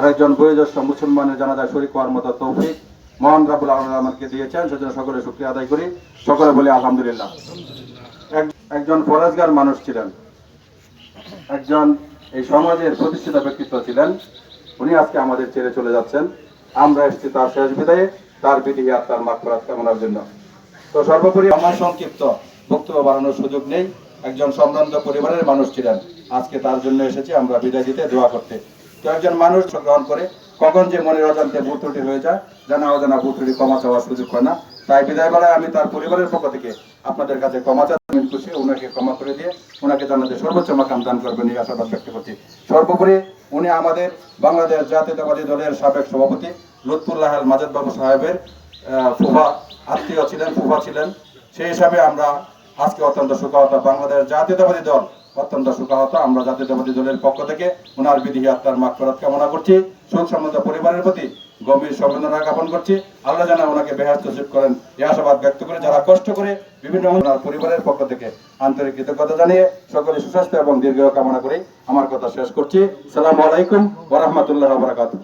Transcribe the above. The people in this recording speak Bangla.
আরেকজন বয়োজ্যেষ্ঠ মুসলমানের জানাজায় শরীক হওয়ার মতো তৌফিক মহান রাবুল আলম আমাকে দিয়েছেন, সেজন্য সকলে শুক্রিয়া আদায় করি। সকলে বলি আলহামদুলিল্লাহ। এক- একজন ফরেজগার মানুষ ছিলেন। একজন এই সমাজের প্রতিষ্ঠিত ব্যক্তিত্ব ছিলেন। উনি আজকে আমাদের ছেড়ে চলে যাচ্ছেন। আমরা এসেছি তার শেষ বিদায়ে। তার বিধি আর তার মাকফরাত কামনার জন্য। তো সর্বোপরি আমার সংক্ষিপ্ত বক্তব্য বাড়ানোর সুযোগ নেই। একজন সম্ভ্রান্ত পরিবারের মানুষ ছিলেন। আজকে তার জন্য এসেছি। আমরা বিদায় দিতে দোয়া করতে। তো একজন মানুষ গ্রহণ করে, কখন যে মনের অজান্তে ভুল হয়ে যায়, জানা অজানা ভুল ক্ষমা চাওয়ার সুযোগ হয় না। তাই বিদায় বেলায় আমি তার পরিবারের পক্ষ থেকে আপনাদের কাছে ক্ষমা চাচ্ছি খুশি ওনাকে ক্ষমা করে দিয়ে ওনাকে জানাতে সর্বোচ্চ মাকাম দান করবেন এই আশাবাদ ব্যক্ত করছি। সর্বোপরি উনি আমাদের বাংলাদেশ জাতীয়তাবাদী দলের সাবেক সভাপতি লুৎফুল্লাহ মাজেদ বাবু সাহেবের ফুফা, আত্মীয় ছিলেন, ফুফা ছিলেন। সেই হিসাবে আমরা আজকে অত্যন্ত সুখাহত বাংলাদেশ জাতীয়তাবাদী দল অত্যন্ত সুখাহত আমরা জাতীয়তাবাদী দলের পক্ষ থেকে ওনার বিধি আত্মার মাকফরাত কামনা করছি। শোক সম্বন্ধ পরিবারের প্রতি গভীর সংবেদনা জ্ঞাপন করছি। আল্লাহ জানা ওনাকে বেহাস্ত নসিব করেন। এই আশাবাদ ব্যক্ত করে যারা কষ্ট করে বিভিন্ন ওনার পরিবারের পক্ষ থেকে আন্তরিক কৃতজ্ঞতা জানিয়ে সকলে সুস্বাস্থ্য এবং দীর্ঘ কামনা করে আমার কথা শেষ করছি। সালাম আলাইকুম ওরহমতুল্লাহ বারাকাতুহ।